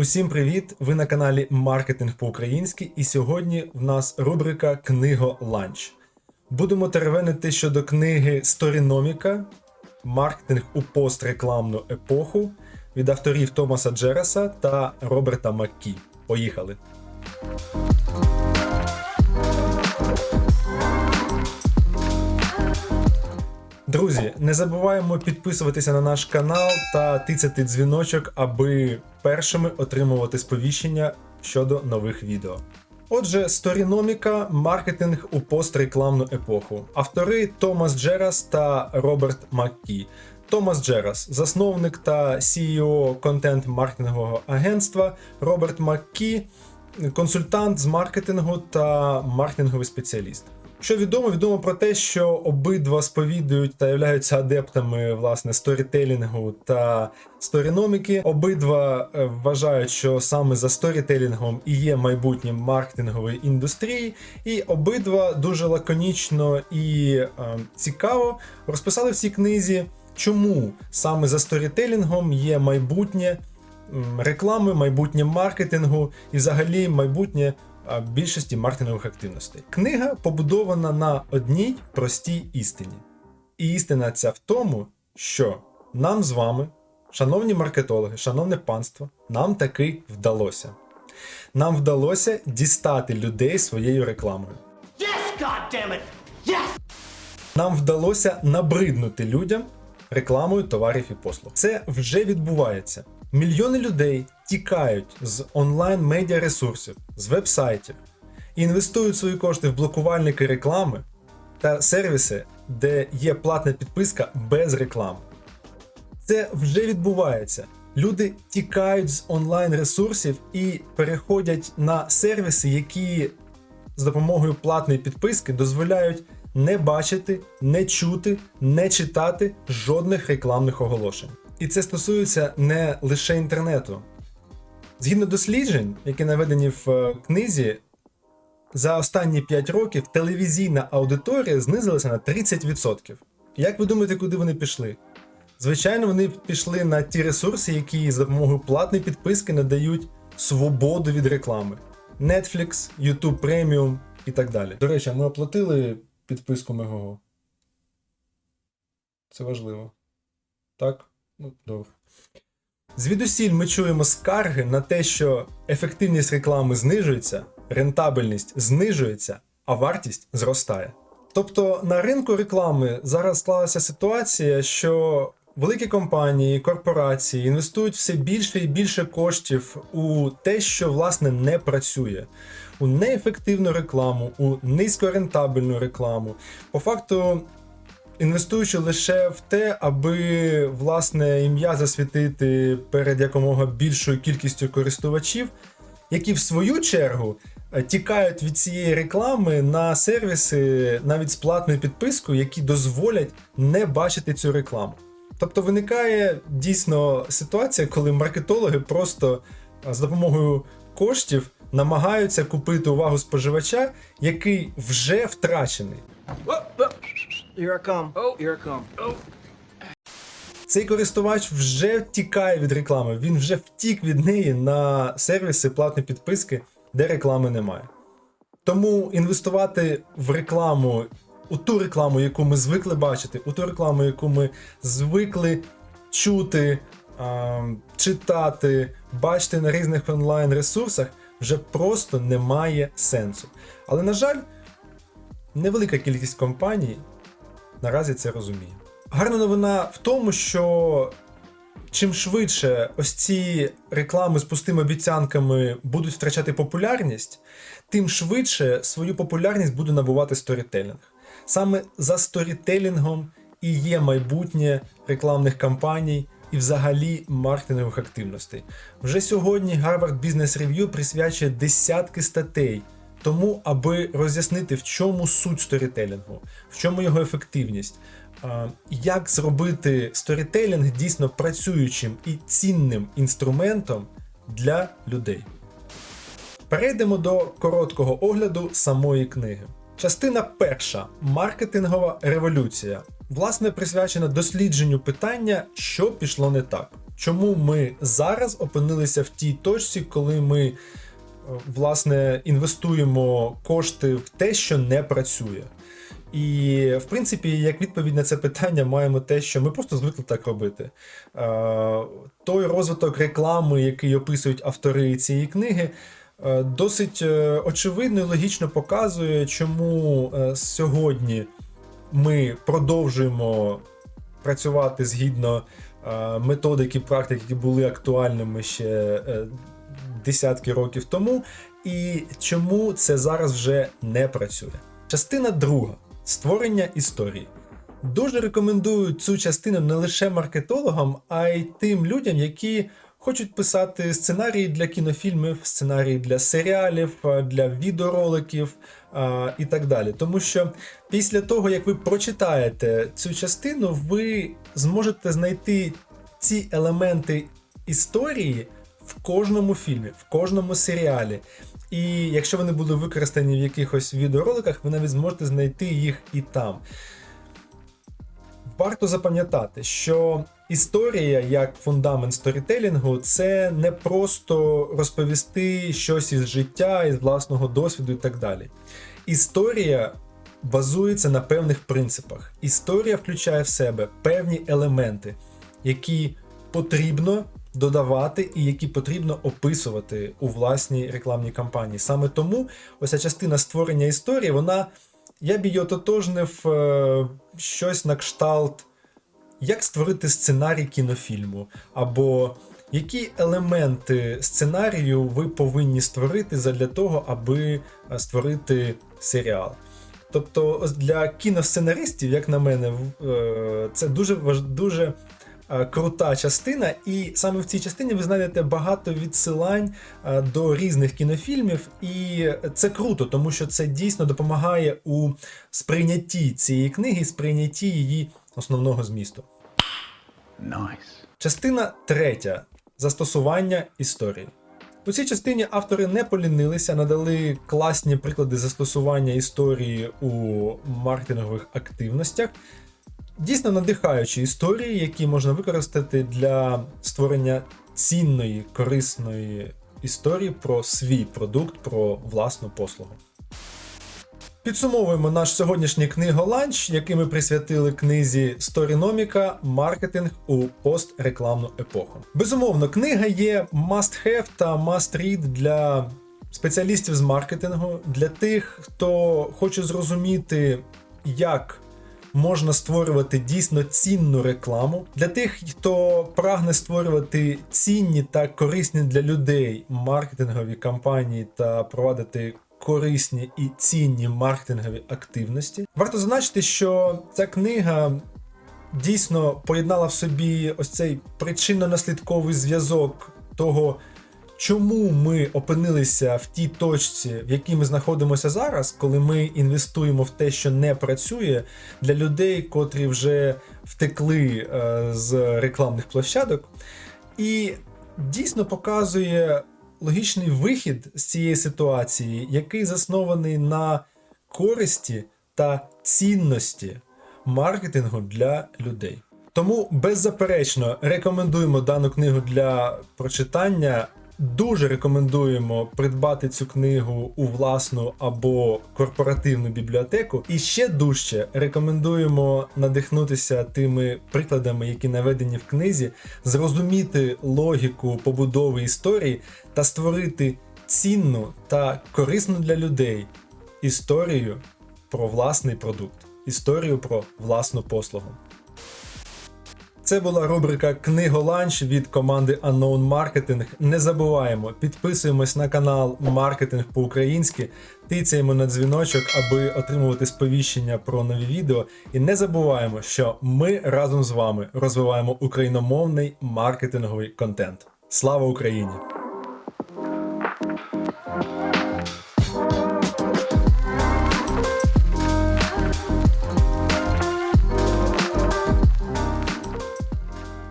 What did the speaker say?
Усім привіт! Ви на каналі Маркетинг по-українськи, і сьогодні в нас рубрика Книго Ланч. Будемо теревенити щодо книги Сторіноміка Маркетинг у пострекламну епоху від авторів Томаса Джераса та Роберта Маккі. Поїхали! Друзі, не забуваємо підписуватися на наш канал та тицяти дзвіночок, аби першими отримувати сповіщення щодо нових відео. Отже, сторіноміка маркетинг у пострекламну епоху. Автори Томас Джерас та Роберт Маккі. Томас Джерас, засновник та CEO контент-маркетингового агентства, Роберт Маккі, консультант з маркетингу та маркетинговий спеціаліст. Що відомо, відомо про те, що обидва сповідують та являються адептами власне сторітелінгу та сторіноміки. Обидва е, вважають, що саме за сторітелінгом і є майбутнє маркетингової індустрії, і обидва дуже лаконічно і е, цікаво розписали в цій книзі, чому саме за сторітелінгом є майбутнє реклами, майбутнє маркетингу і взагалі майбутнє більшості маркетингових активностей. Книга побудована на одній простій істині. І істина ця в тому, що нам з вами, шановні маркетологи, шановне панство, нам таки вдалося. Нам вдалося дістати людей своєю рекламою. Yes, God it! Yes! Нам вдалося набриднути людям рекламою товарів і послуг. Це вже відбувається. Мільйони людей тікають з онлайн медіа ресурсів, з вебсайтів і інвестують свої кошти в блокувальники реклами та сервіси, де є платна підписка без реклами. Це вже відбувається. Люди тікають з онлайн ресурсів і переходять на сервіси, які з допомогою платної підписки дозволяють не бачити, не чути, не читати жодних рекламних оголошень. І це стосується не лише інтернету. Згідно досліджень, які наведені в е, книзі, за останні 5 років телевізійна аудиторія знизилася на 30%. Як ви думаєте, куди вони пішли? Звичайно, вони пішли на ті ресурси, які за допомогою платної підписки надають свободу від реклами: Netflix, YouTube Premium і так далі. До речі, ми оплатили підписку Мегого. Це важливо. Так? Ну. Звідусіль ми чуємо скарги на те, що ефективність реклами знижується, рентабельність знижується, а вартість зростає. Тобто на ринку реклами зараз склалася ситуація, що великі компанії, корпорації інвестують все більше і більше коштів у те, що власне не працює, у неефективну рекламу, у низькорентабельну рекламу. По факту інвестуючи лише в те, аби власне ім'я засвітити перед якомога більшою кількістю користувачів, які в свою чергу е, тікають від цієї реклами на сервіси навіть з платною підпискою, які дозволять не бачити цю рекламу. Тобто виникає дійсно ситуація, коли маркетологи просто е, з допомогою коштів намагаються купити увагу споживача, який вже втрачений. Here I come. Oh, here I come. Oh. Цей користувач вже тікає від реклами, він вже втік від неї на сервіси платної підписки, де реклами немає. Тому інвестувати в рекламу, у ту рекламу, яку ми звикли бачити, у ту рекламу, яку ми звикли чути, читати, бачити на різних онлайн ресурсах, вже просто немає сенсу. Але, на жаль, невелика кількість компаній наразі це розуміє. Гарна новина в тому, що чим швидше ось ці реклами з пустими обіцянками будуть втрачати популярність, тим швидше свою популярність буде набувати сторітелінг. Саме за сторітелінгом і є майбутнє рекламних кампаній і взагалі маркетингових активностей. Вже сьогодні Harvard Business Review присвячує десятки статей тому, аби роз'яснити, в чому суть сторітелінгу, в чому його ефективність, як зробити сторітелінг дійсно працюючим і цінним інструментом для людей. Перейдемо до короткого огляду самої книги. Частина перша маркетингова революція. Власне, присвячена дослідженню питання, що пішло не так. чому ми зараз опинилися в тій точці, коли ми власне інвестуємо кошти в те, що не працює. І, в принципі, як відповідь на це питання, маємо те, що ми просто звикли так робити. Той розвиток реклами, який описують автори цієї книги, досить е, очевидно і логічно показує, чому е, сьогодні ми продовжуємо працювати згідно е, методик і практик, які були актуальними ще десятки років тому, і чому це зараз вже не працює. Частина друга створення історії. Дуже рекомендую цю частину не лише маркетологам, а й тим людям, які хочуть писати сценарії для кінофільмів, сценарії для серіалів, для відеороликів а, і так далі. Тому що після того, як ви прочитаєте цю частину, ви зможете знайти ці елементи історії в кожному фільмі, в кожному серіалі. І якщо вони були використані в якихось відеороликах, ви навіть зможете знайти їх і там. Варто запам'ятати, що історія як фундамент сторітелінгу це не просто розповісти щось із життя, із власного досвіду і так далі. Історія базується на певних принципах. Історія включає в себе певні елементи, які потрібно додавати і які потрібно описувати у власній рекламній кампанії. Саме тому ось частина створення історії, вона я б її ототожнив е, щось на кшталт, як створити сценарій кінофільму, або які елементи сценарію ви повинні створити задля того, аби е, створити серіал. Тобто, для кіносценаристів, як на мене, е, це дуже важ... дуже крута частина, і саме в цій частині ви знайдете багато відсилань е, до різних кінофільмів, і це круто, тому що це дійсно допомагає у сприйнятті цієї книги, сприйнятті її основного змісту. Nice. Частина третя застосування історії. У цій частині автори не полінилися, надали класні приклади застосування історії у маркетингових активностях. Дійсно надихаючі історії, які можна використати для створення цінної, корисної історії про свій продукт, про власну послугу. Підсумовуємо наш сьогоднішній книголанч, який ми присвятили книзі Сторіноміка Маркетинг у пострекламну епоху. Безумовно, книга є must-have та must-read для спеціалістів з маркетингу, для тих, хто хоче зрозуміти, як можна створювати дійсно цінну рекламу, для тих, хто прагне створювати цінні та корисні для людей маркетингові кампанії та провадити корисні і цінні маркетингові активності. Варто зазначити, що ця книга дійсно поєднала в собі ось цей причинно-наслідковий зв'язок того, чому ми опинилися в тій точці, в якій ми знаходимося зараз, коли ми інвестуємо в те, що не працює, для людей, котрі вже втекли е, з рекламних площадок, і дійсно показує логічний вихід з цієї ситуації, який заснований на користі та цінності маркетингу для людей. Тому беззаперечно рекомендуємо дану книгу для прочитання. Дуже рекомендуємо придбати цю книгу у власну або корпоративну бібліотеку. І ще дужче рекомендуємо надихнутися тими прикладами, які наведені в книзі, зрозуміти логіку побудови історії та створити цінну та корисну для людей історію про власний продукт, історію про власну послугу. Це була рубрика Книголанч від команди Unknown Marketing. Не забуваємо, підписуємось на канал Маркетинг по-українськи, тицяємо на дзвіночок, аби отримувати сповіщення про нові відео. І не забуваємо, що ми разом з вами розвиваємо україномовний маркетинговий контент. Слава Україні!